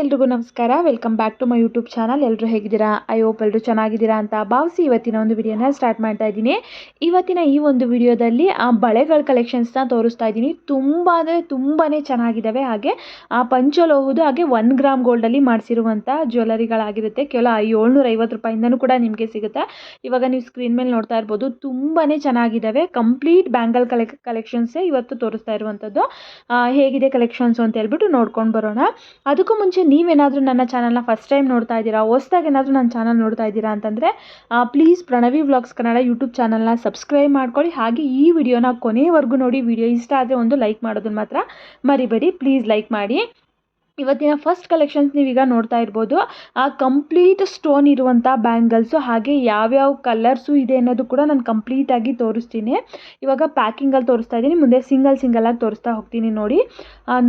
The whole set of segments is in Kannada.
ಎಲ್ರಿಗೂ ನಮಸ್ಕಾರ. Welcome back to my YouTube channel ಎಲ್ಲರೂ ಹೇಗಿದ್ದೀರಾ? ಐ ಹೋಪ್ ಎಲ್ಲರೂ ಚೆನ್ನಾಗಿದ್ದೀರಾ ಅಂತ ಭಾವಿಸಿ ಇವತ್ತಿನ ಒಂದು ವಿಡಿಯೋನ ಸ್ಟಾರ್ಟ್ ಮಾಡ್ತಾ ಇದ್ದೀನಿ. ಇವತ್ತಿನ ಈ ಒಂದು ವಿಡಿಯೋದಲ್ಲಿ ಆ ಬಳೆಗಳ ಕಲೆಕ್ಷನ್ಸ್ನ ತೋರಿಸ್ತಾ ಇದ್ದೀನಿ. ತುಂಬ ಅಂದರೆ ತುಂಬಾ ಚೆನ್ನಾಗಿದ್ದಾವೆ. ಹಾಗೆ, ಆ ಪಂಚಲೋಹದ್ದು ಹಾಗೆ ಒನ್ ಗ್ರಾಮ್ ಗೋಲ್ಡಲ್ಲಿ ಮಾಡಿಸಿರುವಂಥ ಜ್ಯುವೆಲರಿಗಳಾಗಿರುತ್ತೆ ಕೇವಲ ಏಳ್ನೂರ ಐವತ್ತು ರೂಪಾಯಿಂದನೂ ಕೂಡ ನಿಮಗೆ ಸಿಗುತ್ತೆ. ಇವಾಗ ನೀವು ಸ್ಕ್ರೀನ್ ಮೇಲೆ ನೋಡ್ತಾ ಇರ್ಬೋದು ತುಂಬಾ ಚೆನ್ನಾಗಿದ್ದಾವೆ. ಕಂಪ್ಲೀಟ್ ಬ್ಯಾಂಗಲ್ ಕಲೆ ಇವತ್ತು ತೋರಿಸ್ತಾ ಇರುವಂಥದ್ದು. ಹೇಗಿದೆ ಕಲೆಕ್ಷನ್ಸ್ ಅಂತ ಹೇಳ್ಬಿಟ್ಟು ನೋಡ್ಕೊಂಡು ಬರೋಣ. ಅದಕ್ಕೂ ಮುಂಚೆ ನೀವೇನಾದರೂ ನನ್ನ ಚಾನಲ್ನ ಫಸ್ಟ್ ಟೈಮ್ ನೋಡ್ತಾ ಇದ್ದೀರಾ, ಹೊಸ್ದಾಗಿ ಏನಾದರೂ ನನ್ನ ಚಾನಲ್ ನೋಡ್ತಾ ಇದ್ದೀರಾ ಅಂತಂದರೆ please Pranavi vlogs Kannada YouTube ಚಾನಲ್ನ ಸಬ್ಸ್ಕ್ರೈಬ್ ಮಾಡ್ಕೊಳ್ಳಿ. ಹಾಗೆ ಈ ವಿಡಿಯೋನ ಕೊನೆವರೆಗೂ ನೋಡಿ ವಿಡಿಯೋ ಇಷ್ಟ ಆದರೆ ಒಂದು ಲೈಕ್ ಮಾಡೋದನ್ನು ಮಾತ್ರ ಮರಿಬೇಡಿ. ಪ್ಲೀಸ್ ಲೈಕ್ ಮಾಡಿ. ಇವತ್ತಿನ ಫಸ್ಟ್ ಕಲೆಕ್ಷನ್ಸ್ ನೀವೀಗ ನೋಡ್ತಾ ಇರ್ಬೋದು. ಆ ಕಂಪ್ಲೀಟ್ ಸ್ಟೋನ್ ಇರುವಂಥ ಬ್ಯಾಂಗಲ್ಸು ಹಾಗೆ ಯಾವ್ಯಾವ ಕಲರ್ಸು ಇದೆ ಅನ್ನೋದು ಕೂಡ ನಾನು ಕಂಪ್ಲೀಟಾಗಿ ತೋರಿಸ್ತೀನಿ. ಇವಾಗ ಪ್ಯಾಕಿಂಗಲ್ಲಿ ತೋರಿಸ್ತಾ ಇದ್ದೀನಿ. ಮುಂದೆ ಸಿಂಗಲ್ ಸಿಂಗಲಾಗಿ ತೋರಿಸ್ತಾ ಹೋಗ್ತೀನಿ ನೋಡಿ.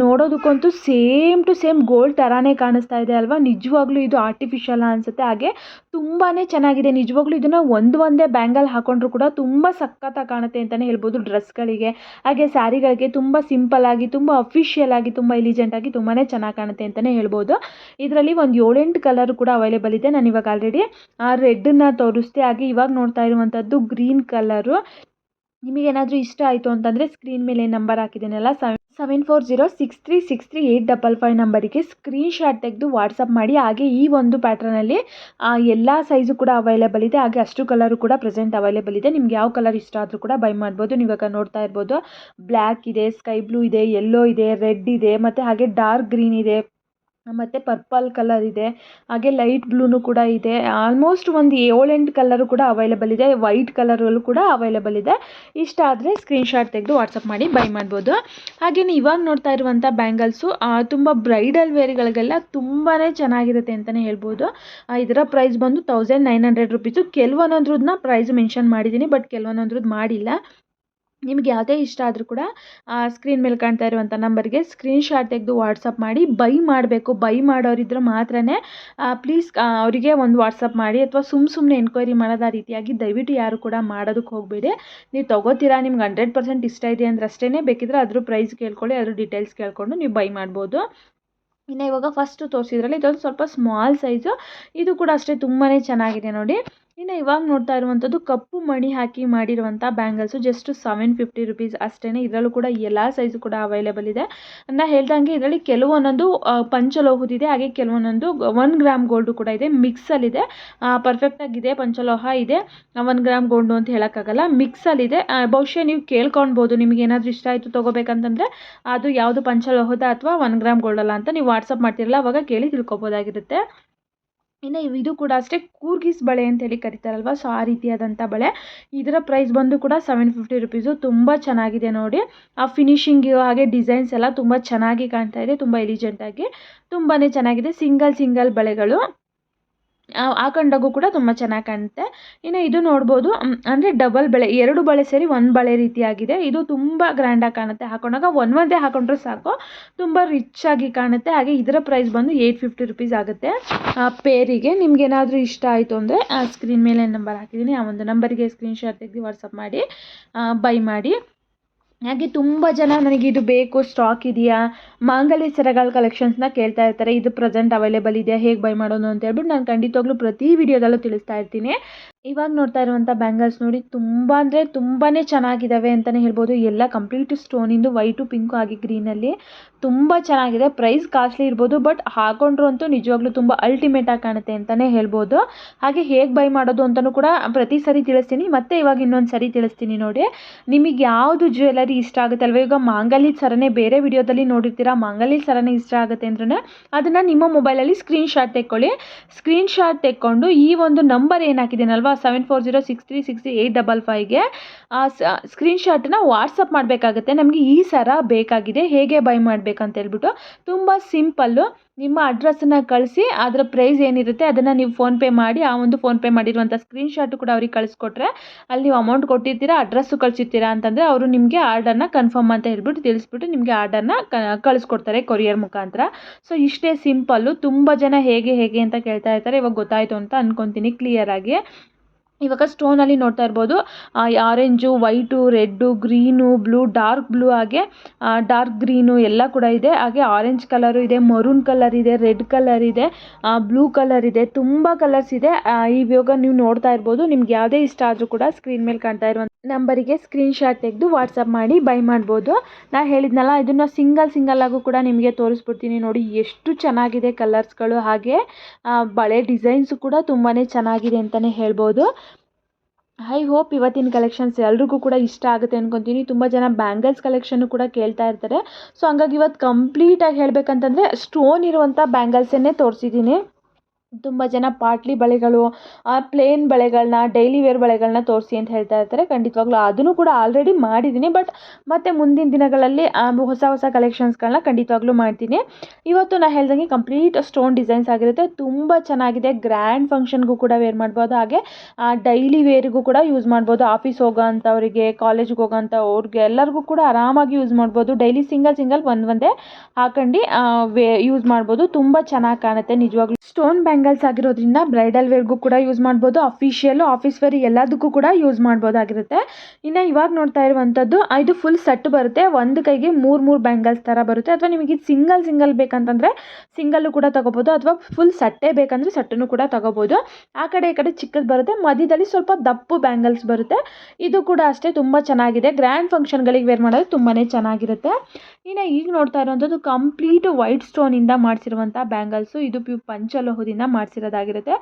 ನೋಡೋದಕ್ಕಂತೂ ಸೇಮ್ ಟು ಸೇಮ್ ಗೋಲ್ಡ್ ಥರಾನೇ ಕಾಣಿಸ್ತಾ ಇದೆ ಅಲ್ವಾ? ನಿಜವಾಗ್ಲೂ ಇದು ಆರ್ಟಿಫಿಷಿಯಲ್ ಅನಿಸುತ್ತೆ. ಹಾಗೆ ತುಂಬಾ ಚೆನ್ನಾಗಿದೆ. ನಿಜವಾಗ್ಲೂ ಇದನ್ನು ಒಂದು ಒಂದೇ ಬ್ಯಾಂಗಲ್ ಹಾಕೊಂಡ್ರು ಕೂಡ ತುಂಬ ಸಖತ್ತಾಗಿ ಕಾಣುತ್ತೆ ಅಂತಲೇ ಹೇಳ್ಬೋದು ಡ್ರೆಸ್ಗಳಿಗೆ ಹಾಗೆ ಸ್ಯಾರಿಗಳಿಗೆ ತುಂಬ ಸಿಂಪಲ್ ಆಗಿ, ತುಂಬ ಅಫಿಷಿಯಲ್ ಆಗಿ, ತುಂಬ ಎಲಿಜೆಂಟ್ ಆಗಿ ತುಂಬಾ ಚೆನ್ನಾಗಿ ಕಾಣುತ್ತೆ ಅಂತಲೇ ಹೇಳ್ಬೋದು. ಇದರಲ್ಲಿ ಒಂದು ಏಳೆಂಟು ಕಲರ್ ಕೂಡ ಅವೈಲೇಬಲ್ ಇದೆ. ನಾನು ಇವಾಗ ಆಲ್ರೆಡಿ ಆ ರೆಡ್ಡನ್ನ ತೋರಿಸ್ದೆ. ಹಾಗೆ ಇವಾಗ ನೋಡ್ತಾ ಇರುವಂಥದ್ದು ಗ್ರೀನ್ ಕಲರು ನಿಮಗೇನಾದರೂ ಇಷ್ಟ ಆಯಿತು ಅಂತಂದರೆ ಸ್ಕ್ರೀನ್ ಮೇಲೆ number ಹಾಕಿದ್ದೀನಲ್ಲ seven four zero six three six three eight double five ನಂಬರಿಗೆ ಸ್ಕ್ರೀನ್ ಶಾಟ್ ತೆಗೆದು ವಾಟ್ಸಪ್ ಮಾಡಿ. ಹಾಗೆ ಈ ಒಂದು ಪ್ಯಾಟ್ರನಲ್ಲಿ ಎಲ್ಲ ಸೈಜು ಕೂಡ ಅವೈಲೇಬಲ್ ಇದೆ. ಹಾಗೆ ಅಷ್ಟು ಕಲರು ಕೂಡ ಪ್ರೆಸೆಂಟ್ ಅವೈಲೇಬಲ್ ಇದೆ. ನಿಮ್ಗೆ ಯಾವ ಕಲರ್ ಇಷ್ಟ ಆದರೂ ಕೂಡ ಬೈ ಮಾಡ್ಬೋದು. ನೀವು ಇವಾಗ ನೋಡ್ತಾ ಇರ್ಬೋದು. ಬ್ಲ್ಯಾಕ್ ಇದೆ ಸ್ಕೈ ಬ್ಲೂ ಇದೆ ಯೆಲ್ಲೋ ಇದೆ ರೆಡ್ ಇದೆ, ಮತ್ತು ಹಾಗೆ ಡಾರ್ಕ್ ಗ್ರೀನ್ ಇದೆ. ಮತ್ತು ಪರ್ಪಲ್ ಕಲರ್ ಇದೆ, ಹಾಗೆ ಲೈಟ್ ಬ್ಲೂನು ಕೂಡ ಇದೆ. ಆಲ್ಮೋಸ್ಟ್ ಒಂದು ಏಳೆಂಟು ಕಲರು ಕೂಡ ಅವೈಲೇಬಲ್ ಇದೆ. ವೈಟ್ ಕಲರಲ್ಲೂ ಕೂಡ ಅವೈಲೇಬಲ್ ಇದೆ. ಇಷ್ಟ ಆದರೆ ಸ್ಕ್ರೀನ್ಶಾಟ್ ತೆಗೆದು ವಾಟ್ಸಪ್ ಮಾಡಿ ಬೈ ಮಾಡ್ಬೋದು. ಹಾಗೆಯೇ ಇವಾಗ ನೋಡ್ತಾ ಇರುವಂಥ ಬ್ಯಾಂಗಲ್ಸು ತುಂಬ ಬ್ರೈಡಲ್ ವೇರ್ಗಳಿಗೆಲ್ಲ ತುಂಬಾ ಚೆನ್ನಾಗಿರುತ್ತೆ ಅಂತಲೇ ಹೇಳ್ಬೋದು. ಇದರ ಪ್ರೈಸ್ ಬಂದು ತೌಸಂಡ್ ನೈನ್ ಹಂಡ್ರೆಡ್ ರುಪೀಸು ಕೆಲವೊಂದೊಂದ್ರದ್ದನ್ನ ಪ್ರೈಸ್ ಮೆನ್ಷನ್ ಮಾಡಿದ್ದೀನಿ ಬಟ್ ಕೆಲವೊಂದೊಂದ್ರದ್ದು ಮಾಡಿಲ್ಲ. ನಿಮ್ಗೆ ಯಾವುದೇ ಇಷ್ಟ ಆದರೂ ಕೂಡ ಸ್ಕ್ರೀನ್ ಮೇಲೆ ಕಾಣ್ತಾ ಇರುವಂಥ ನಂಬರ್ಗೆ ಸ್ಕ್ರೀನ್ಶಾಟ್ ತೆಗೆದು ವಾಟ್ಸಪ್ ಮಾಡಿ ಬೈ ಮಾಡಬೇಕು. ಬೈ ಮಾಡೋರಿದ್ರೆ ಮಾತ್ರನೇ ಪ್ಲೀಸ್ ಅವರಿಗೆ ಒಂದು ವಾಟ್ಸಪ್ ಮಾಡಿ ಅಥವಾ ಸುಮ್ಮ ಸುಮ್ಮನೆ ಎನ್ಕ್ವೈರಿ ಮಾಡೋದು ಆ ರೀತಿಯಾಗಿ ದಯವಿಟ್ಟು ಯಾರು ಕೂಡ ಮಾಡೋದಕ್ಕೆ ಹೋಗಬೇಡಿ. ನೀವು ತೊಗೋತೀರಾ, ನಿಮ್ಗೆ ಹಂಡ್ರೆಡ್ ಪರ್ಸೆಂಟ್ ಇಷ್ಟ ಇದೆ ಅಂದ್ರೆ ಅಷ್ಟೇ ಬೇಕಿದ್ರೆ ಅದ್ರ ಪ್ರೈಸ್ ಕೇಳ್ಕೊಳ್ಳಿ, ಅದ್ರ ಡೀಟೇಲ್ಸ್ ಕೇಳ್ಕೊಂಡು ನೀವು ಬೈ ಮಾಡ್ಬೋದು. ಇನ್ನು ಇವಾಗ ಫಸ್ಟು ತೋರಿಸಿದ್ರಲ್ಲಿ ಇದೊಂದು ಸ್ವಲ್ಪ ಸ್ಮಾಲ್ ಸೈಜು ಇದು ಕೂಡ ಅಷ್ಟೇ ತುಂಬಾ ಚೆನ್ನಾಗಿದೆ ನೋಡಿ. ಇನ್ನು ಇವಾಗ ನೋಡ್ತಾ ಇರುವಂಥದ್ದು ಕಪ್ಪು ಮಣಿ ಹಾಕಿ ಮಾಡಿರುವಂಥ bangles just seven fifty rupees ಅಷ್ಟೇ ಇದರಲ್ಲೂ ಕೂಡ ಎಲ್ಲ ಸೈಜು ಕೂಡ ಅವೈಲೇಬಲ್ ಇದೆ. ನಾ ಹೇಳ್ದಂಗೆ ಇದರಲ್ಲಿ ಕೆಲವೊಂದೊಂದು ಪಂಚಲೋಹದಿದೆ ಹಾಗೆ ಕೆಲವೊಂದೊಂದು ಒನ್ ಗ್ರಾಮ್ ಗೋಲ್ಡು ಕೂಡ ಇದೆ. ಮಿಕ್ಸಲ್ಲಿದೆ ಪರ್ಫೆಕ್ಟಾಗಿದೆ ಪಂಚಲೋಹ ಇದೆ. ಒನ್ ಗ್ರಾಮ್ ಗೋಲ್ಡು ಅಂತ ಹೇಳೋಕ್ಕಾಗಲ್ಲ. ಮಿಕ್ಸಲ್ಲಿದೆ ಬಹುಶಃ ನೀವು ಕೇಳ್ಕೊಳ್ಬೋದು ನಿಮಗೆ ಏನಾದರೂ ಇಷ್ಟ ಆಯಿತು ತೊಗೋಬೇಕಂತಂದರೆ ಅದು ಯಾವುದು ಪಂಚಲೋಹದ ಅಥವಾ ಒನ್ ಗ್ರಾಮ್ ಗೋಲ್ಡ್ ಅಲ್ಲ ಅಂತ ನೀವು ವಾಟ್ಸಪ್ ಮಾಡ್ತಿರಲ್ಲ. ಅವಾಗ ಕೇಳಿ ತಿಳ್ಕೊಬೋದಾಗಿರುತ್ತೆ. ಇನ್ನು ಇದು ಕೂಡ ಅಷ್ಟೇ ಕೂರ್ಗಿಸ್ ಬಳೆ ಅಂತೇಳಿ ಕರಿತಾರಲ್ವ? ಸೊ ಆ ರೀತಿಯಾದಂಥ ಬಳೆ. ಇದರ ಪ್ರೈಸ್ ಬಂದು ಕೂಡ ಸೆವೆನ್ ಫಿಫ್ಟಿ ರುಪೀಸು ತುಂಬ ಚೆನ್ನಾಗಿದೆ ನೋಡಿ. ಆ ಫಿನಿಶಿಂಗ್ ಹಾಗೆ ಡಿಸೈನ್ಸ್ ಎಲ್ಲ ತುಂಬ ಚೆನ್ನಾಗಿ ಕಾಣ್ತಾ ಇದೆ. ತುಂಬ ಎಲಿಜೆಂಟಾಗಿ ತುಂಬಾ ಚೆನ್ನಾಗಿದೆ. ಸಿಂಗಲ್ ಸಿಂಗಲ್ ಬಳೆಗಳು. ಹಾಕೊಂಡಾಗೂ ಕೂಡ ತುಂಬ ಚೆನ್ನಾಗಿ ಕಾಣುತ್ತೆ. ಇನ್ನು ಇದು ನೋಡ್ಬೋದು ಅಂದರೆ ಡಬಲ್ ಬಳೆ, ಎರಡು ಬಳೆ ಸೇರಿ ಒಂದು ಬಳೆ ರೀತಿಯಾಗಿದೆ. ಇದು ತುಂಬ ಗ್ರ್ಯಾಂಡಾಗಿ ಕಾಣುತ್ತೆ. ಹಾಕೊಂಡಾಗ ಒಂದು ಒಂದೇ ಹಾಕೊಂಡ್ರೆ ಸಾಕು. ತುಂಬ ರಿಚ್ ಆಗಿ ಕಾಣುತ್ತೆ. ಹಾಗೆ ಇದರ ಪ್ರೈಸ್ ಬಂದು ಏಯ್ಟ್ ಫಿಫ್ಟಿ ರುಪೀಸ್ ಆಗುತ್ತೆ. ಪೇರಿಗೆ ನಿಮ್ಗೆ ಏನಾದರೂ ಇಷ್ಟ ಆಯಿತು ಅಂದರೆ ಸ್ಕ್ರೀನ್ ಮೇಲೆ ನಂಬರ್ ಹಾಕಿದ್ದೀನಿ. ಆ ಒಂದು ನಂಬರಿಗೆ ಸ್ಕ್ರೀನ್ಶಾಟ್ ತೆಗೆದು ವಾಟ್ಸಪ್ ಮಾಡಿ ಬೈ ಮಾಡಿ. ಹಾಗೆ ತುಂಬ ಜನ ನನಗೆ ಇದು ಬೇಕು ಸ್ಟಾಕ್ ಇದೆಯಾ? ಮಾಂಗಲ್ಯ ಸರಗಳ ಕಲೆಕ್ಷನ್ಸ್ನ ಕೇಳ್ತಾ ಇರ್ತಾರೆ. ಇದು ಪ್ರೆಸೆಂಟ್ ಅವೈಲೇಬಲ್ ಇದೆಯಾ? ಹೇಗೆ ಬೈ ಮಾಡೋದು ಅಂತ ಹೇಳ್ಬಿಟ್ಟು ನಾನು ಖಂಡಿತವಾಗ್ಲೂ ಪ್ರತಿ ವಿಡಿಯೋದಲ್ಲೂ ತಿಳಿಸ್ತಾ ಇರ್ತೀನಿ. ಇವಾಗ ನೋಡ್ತಾ ಇರುವಂಥ ಬ್ಯಾಂಗಲ್ಸ್ ನೋಡಿ ತುಂಬ ಅಂದರೆ ತುಂಬಾ ಚೆನ್ನಾಗಿದ್ದಾವೆ ಅಂತಲೇ ಹೇಳ್ಬೋದು. ಎಲ್ಲ ಕಂಪ್ಲೀಟ್ ಸ್ಟೋನಿಂದು ವೈಟು ಪಿಂಕು ಹಾಗೆ ಗ್ರೀನಲ್ಲಿ ತುಂಬ ಚೆನ್ನಾಗಿದೆ. ಪ್ರೈಸ್ ಕಾಸ್ಟ್ಲಿ ಇರ್ಬೋದು ಬಟ್ ಹಾಕೊಂಡ್ರು ಅಂತೂ ನಿಜವಾಗ್ಲೂ ತುಂಬ ಅಲ್ಟಿಮೇಟಾಗಿ ಕಾಣುತ್ತೆ ಅಂತಲೇ ಹೇಳ್ಬೋದು. ಹಾಗೆ ಹೇಗೆ ಬೈ ಮಾಡೋದು ಅಂತಲೂ ಕೂಡ ಪ್ರತಿ ಸರಿ ತಿಳಿಸ್ತೀನಿ. ಮತ್ತೆ ಇವಾಗ ಇನ್ನೊಂದು ಸರಿ ತಿಳಿಸ್ತೀನಿ ನೋಡಿ. ನಿಮಗೆ ಯಾವುದು ಜ್ಯುವೆಲರಿ ಇಷ್ಟ ಆಗುತ್ತೆ ಅಲ್ವಾ? ಈಗ ಮಾಂಗಲ್ಯ ಸರನೇ ಬೇರೆ ವಿಡಿಯೋದಲ್ಲಿ ನೋಡಿರ್ತೀರಾ? ಮಾಂಗಲ್ಯ ಸರನೇ ಇಷ್ಟ ಆಗುತ್ತೆ ಅಂದ್ರೆ ಅದನ್ನು ನಿಮ್ಮ ಮೊಬೈಲಲ್ಲಿ ಸ್ಕ್ರೀನ್ಶಾಟ್ ತೆಕ್ಕೊಳ್ಳಿ. ಸ್ಕ್ರೀನ್ಶಾಟ್ ತೆಕ್ಕೊಂಡು ಈ ಒಂದು ನಂಬರ್ ಏನು ಹಾಕಿದ್ದೀನಲ್ವಾ seven four zero six three six eight double ಫೈವ್ಗೆ ಸ್ಕ್ರೀನ್ಶಾಟನ್ನ ವಾಟ್ಸಪ್ ಮಾಡಬೇಕಾಗುತ್ತೆ. ನಮಗೆ ಈ ಸರ ಬೇಕಾಗಿದೆ. ಹೇಗೆ ಬೈ ಮಾಡಬೇಕಂತ ಹೇಳ್ಬಿಟ್ಟು ತುಂಬ ಸಿಂಪಲ್ಲು ನಿಮ್ಮ ಅಡ್ರೆಸ್ಸನ್ನು ಕಳಿಸಿ, ಅದರ ಪ್ರೈಸ್ ಏನಿರುತ್ತೆ ಅದನ್ನು ನೀವು ಫೋನ್ಪೇ ಮಾಡಿ, ಆ ಒಂದು ಫೋನ್ಪೇ ಮಾಡಿರುವಂಥ ಸ್ಕ್ರೀನ್ಶಾಟು ಕೂಡ ಅವ್ರಿಗೆ ಕಳಿಸ್ಕೊಟ್ರೆ ಅಲ್ಲಿ ನೀವು ಅಮೌಂಟ್ ಕೊಟ್ಟಿರ್ತೀರಾ ಅಡ್ರೆಸ್ಸು ಕಳಿಸಿರ್ತೀರಾ ಅಂತಂದರೆ ಅವರು ನಿಮಗೆ ಆರ್ಡರ್ನ ಕನ್ಫರ್ಮ್ ಅಂತ ಹೇಳ್ಬಿಟ್ಟು ತಿಳಿಸ್ಬಿಟ್ಟು ನಿಮಗೆ ಆರ್ಡರ್ನ ಕಳಿಸ್ಕೊಡ್ತಾರೆ ಕೊರಿಯರ್ ಮುಖಾಂತರ. ಸೊ ಇಷ್ಟೇ ಸಿಂಪಲ್ಲು ತುಂಬ ಜನ ಹೇಗೆ ಹೇಗೆ ಅಂತ ಕೇಳ್ತಾ ಇರ್ತಾರೆ. ಇವಾಗ ಗೊತ್ತಾಯಿತು ಅಂತ ಅನ್ಕೊತೀನಿ ಕ್ಲಿಯರಾಗಿ ಇವಾಗ ಸ್ಟೋನಲ್ಲಿ ನೋಡ್ತಾ ಇರ್ಬೋದು. Orange white red green blue dark blue ಹಾಗೆ ಡಾರ್ಕ್ ಗ್ರೀನು ಎಲ್ಲ ಕೂಡ ಇದೆ. ಹಾಗೆ ಆರೆಂಜ್ ಕಲರು ಇದೆ ಮರೂನ್ ಕಲರ್ ಇದೆ ರೆಡ್ ಕಲರ್ ಇದೆ ಬ್ಲೂ ಕಲರ್ ಇದೆ, ತುಂಬ ಕಲರ್ಸ್ ಇದೆ. ಇವಾಗ ನೀವು ನೋಡ್ತಾ ಇರ್ಬೋದು. ನಿಮ್ಗೆ ಯಾವುದೇ ಇಷ್ಟ ಆದರೂ ಕೂಡ ಸ್ಕ್ರೀನ್ ಮೇಲೆ ಕಾಣ್ತಾ ಇರುವಂಥ ನಂಬರಿಗೆ ಸ್ಕ್ರೀನ್ ಶಾಟ್ ತೆಗೆದು ವಾಟ್ಸಪ್ ಮಾಡಿ ಬೈ ಮಾಡ್ಬೋದು. ನಾ ಹೇಳಿದ್ನಲ್ಲ, ಇದನ್ನು ಸಿಂಗಲ್ ಸಿಂಗಲ್ ಆಗೂ ಕೂಡ ನಿಮಗೆ ತೋರಿಸ್ಬಿಡ್ತೀನಿ ನೋಡಿ. ಎಷ್ಟು ಚೆನ್ನಾಗಿದೆ ಕಲರ್ಸ್ಗಳು ಹಾಗೆ ಬಳೆ ಡಿಸೈನ್ಸು ಕೂಡ ತುಂಬಾ ಚೆನ್ನಾಗಿದೆ ಅಂತಲೇ ಹೇಳ್ಬೋದು. ಐ ಹೋಪ್ ಇವತ್ತಿನ ಕಲೆಕ್ಷನ್ಸ್ ಎಲ್ರಿಗೂ ಕೂಡ ಇಷ್ಟ ಆಗುತ್ತೆ ಅನ್ಕೊತೀನಿ. ತುಂಬ ಜನ ಬ್ಯಾಂಗಲ್ಸ್ ಕಲೆಕ್ಷನ್ನು ಕೂಡ ಕೇಳ್ತಾ ಇರ್ತಾರೆ. ಸೊ ಹಂಗಾಗಿ ಇವತ್ತು ಕಂಪ್ಲೀಟಾಗಿ ಹೇಳಬೇಕಂತಂದರೆ ಸ್ಟೋನ್ ಇರುವಂಥ ಬ್ಯಾಂಗಲ್ಸನ್ನೇ ತೋರಿಸಿದ್ದೀನಿ. ತುಂಬ ಜನ ಪಾಟ್ಲಿ ಬಳೆಗಳು ಪ್ಲೇನ್ ಬಳೆಗಳನ್ನ ಡೈಲಿ ವೇರ್ ಬಳೆಗಳನ್ನ ತೋರಿಸಿ ಅಂತ ಹೇಳ್ತಾ ಇರ್ತಾರೆ. ಖಂಡಿತವಾಗ್ಲೂ ಅದನ್ನು ಕೂಡ ಆಲ್ರೆಡಿ ಮಾಡಿದ್ದೀನಿ. ಬಟ್ ಮತ್ತೆ ಮುಂದಿನ ದಿನಗಳಲ್ಲಿ ಹೊಸ ಹೊಸ ಕಲೆಕ್ಷನ್ಸ್ಗಳನ್ನ ಖಂಡಿತವಾಗ್ಲೂ ಮಾಡ್ತೀನಿ. ಇವತ್ತು ನಾನು ಹೇಳ್ದಂಗೆ ಕಂಪ್ಲೀಟ್ ಸ್ಟೋನ್ ಡಿಸೈನ್ಸ್ ಆಗಿರುತ್ತೆ. ತುಂಬ ಚೆನ್ನಾಗಿದೆ. ಗ್ರ್ಯಾಂಡ್ ಫಂಕ್ಷನ್ಗೂ ಕೂಡ ವೇರ್ ಮಾಡ್ಬೋದು. ಹಾಗೆ ಡೈಲಿ ವೇರಿಗೂ ಕೂಡ ಯೂಸ್ ಮಾಡ್ಬೋದು. ಆಫೀಸ್ ಹೋಗೋ ಅಂಥವ್ರಿಗೆ ಕಾಲೇಜ್ಗೆ ಹೋಗೋ ಅಂಥವ್ರಿಗೆ ಎಲ್ಲರಿಗೂ ಕೂಡ ಆರಾಮಾಗಿ ಯೂಸ್ ಮಾಡ್ಬೋದು. ಡೈಲಿ ಸಿಂಗಲ್ ಸಿಂಗಲ್ ಒಂದು ಒಂದೇ ಹಾಕೊಂಡು ಯೂಸ್ ಮಾಡ್ಬೋದು. ತುಂಬ ಚೆನ್ನಾಗಿ ಕಾಣುತ್ತೆ. ನಿಜವಾಗ್ಲೂ ಸ್ಟೋನ್ ಬ್ಯಾಂಗಲ್ಸ್ ಆಗಿರೋದ್ರಿಂದ ಬ್ರೈಡಲ್ ವೇರ್ಗೂ ಕೂಡ ಯೂಸ್ ಮಾಡ್ಬೋದು. ಅಫಿಷಿಯಲು ಆಫೀಸ್ ವೇರ್ ಎಲ್ಲದಕ್ಕೂ ಕೂಡ ಯೂಸ್ ಮಾಡ್ಬೋದಾಗಿರುತ್ತೆ. ಇನ್ನು ಇವಾಗ ನೋಡ್ತಾ ಇರುವಂಥದ್ದು ಇದು ಫುಲ್ ಸೆಟ್ ಬರುತ್ತೆ. ಒಂದು ಕೈಗೆ ಮೂರು ಮೂರು ಬ್ಯಾಂಗಲ್ಸ್ ಥರ ಬರುತ್ತೆ. ಅಥವಾ ನಿಮಗೆ ಸಿಂಗಲ್ ಸಿಂಗಲ್ ಬೇಕಂತಂದರೆ ಸಿಂಗಲ್ಲು ಕೂಡ ತಗೋಬಹುದು ಅಥವಾ ಫುಲ್ ಸಟ್ಟೆ ಬೇಕಂದರೆ ಸಟ್ಟನ್ನು ಕೂಡ ತಗೋಬಹುದು ಆ ಕಡೆ, ಈ ಕಡೆ ಚಿಕ್ಕದು ಬರುತ್ತೆ. ಮಧ್ಯದಲ್ಲಿ ಸ್ವಲ್ಪ ದಪ್ಪು ಬ್ಯಾಂಗಲ್ಸ್ ಬರುತ್ತೆ. ಇದು ಕೂಡ ಅಷ್ಟೇ ತುಂಬ ಚೆನ್ನಾಗಿದೆ. ಗ್ರ್ಯಾಂಡ್ ಫಂಕ್ಷನ್ಗಳಿಗೆ ವೇರ್ ಮಾಡೋದು ತುಂಬಾ ಚೆನ್ನಾಗಿರುತ್ತೆ. ಇನ್ನು ಈಗ ನೋಡ್ತಾ ಇರುವಂಥದ್ದು ಕಂಪ್ಲೀಟ್ ವೈಟ್ ಸ್ಟೋನಿಂದ ಮಾಡಿಸಿರುವಂಥ ಬ್ಯಾಂಗಲ್ಸು ಇದು ಪ್ಯೂ ಪಂಚಲೋಹದಿಂದ ಮಾಡಿಸಿರೋದಾಗಿರುತ್ತೆ.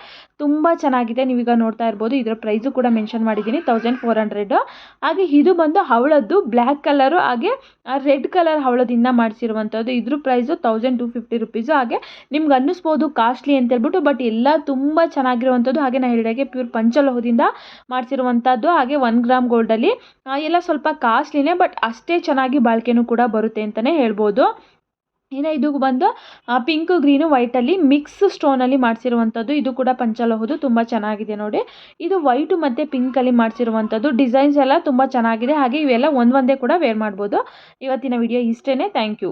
ತುಂಬ ಚೆನ್ನಾಗಿದೆ. ನೀವೀಗ ನೋಡ್ತಾ ಇರ್ಬೋದು, ಇದರ ಪ್ರೈಸು ಕೂಡ ಮೆನ್ಷನ್ ಮಾಡಿದ್ದೀನಿ ತೌಸಂಡ್ ಫೋರ್ ಹಂಡ್ರೆಡ್ ಹಾಗೆ ಇದು ಬಂದು ಹವಳದ್ದು ಬ್ಲ್ಯಾಕ್ ಕಲರು ಹಾಗೆ ರೆಡ್ ಕಲರ್ ಹವಳದಿಂದ ಮಾಡಿಸಿರುವಂಥದ್ದು. ಇದ್ರ price thousand two fifty rupees ಹಾಗೆ ನಿಮ್ಗೆ ಅನ್ನಿಸ್ಬೋದು ಕಾಸ್ಟ್ಲಿ ಅಂತ ಹೇಳ್ಬಿಟ್ಟು ಬಟ್ ಎಲ್ಲ ತುಂಬ ಚೆನ್ನಾಗಿರುವಂಥದ್ದು. ಹಾಗೆ ನಾನು ಹೇಳಿದಾಗೆ ಪ್ಯೂರ್ ಪಂಚಲೋಹದಿಂದ ಮಾಡಿಸಿರುವಂಥದ್ದು. ಹಾಗೆ ಒನ್ ಗ್ರಾಮ್ ಗೋಲ್ಡಲ್ಲಿ ಎಲ್ಲ ಸ್ವಲ್ಪ ಕಾಸ್ಟ್ಲಿನೇ ಬಟ್ ಅಷ್ಟೇ ಚೆನ್ನಾಗಿ ಬಾಳಿಕೆನೂ ಕೂಡ ಬರುತ್ತೆ ಅಂತಲೇ ಹೇಳ್ಬೋದು. ಇನ್ನು ಇದು ಬಂದು ಪಿಂಕು ಗ್ರೀನು ವೈಟಲ್ಲಿ ಮಿಕ್ಸ್ ಸ್ಟೋನಲ್ಲಿ ಮಾಡಿಸಿರುವಂಥದ್ದು. ಇದು ಕೂಡ ಪಂಚಲೋಹದ್ದು. ತುಂಬ ಚೆನ್ನಾಗಿದೆ ನೋಡಿ. ಇದು ವೈಟು ಮತ್ತು ಪಿಂಕಲ್ಲಿ ಮಾಡಿಸಿರುವಂಥದ್ದು. ಡಿಸೈನ್ಸ್ ಎಲ್ಲ ತುಂಬ ಚೆನ್ನಾಗಿದೆ. ಹಾಗೆ ಇವೆಲ್ಲ ಒಂದೊಂದೇ ಕೂಡ ವೇರ್ ಮಾಡ್ಬೋದು. ಇವತ್ತಿನ ವಿಡಿಯೋ ಇಷ್ಟೇ ಥ್ಯಾಂಕ್ ಯು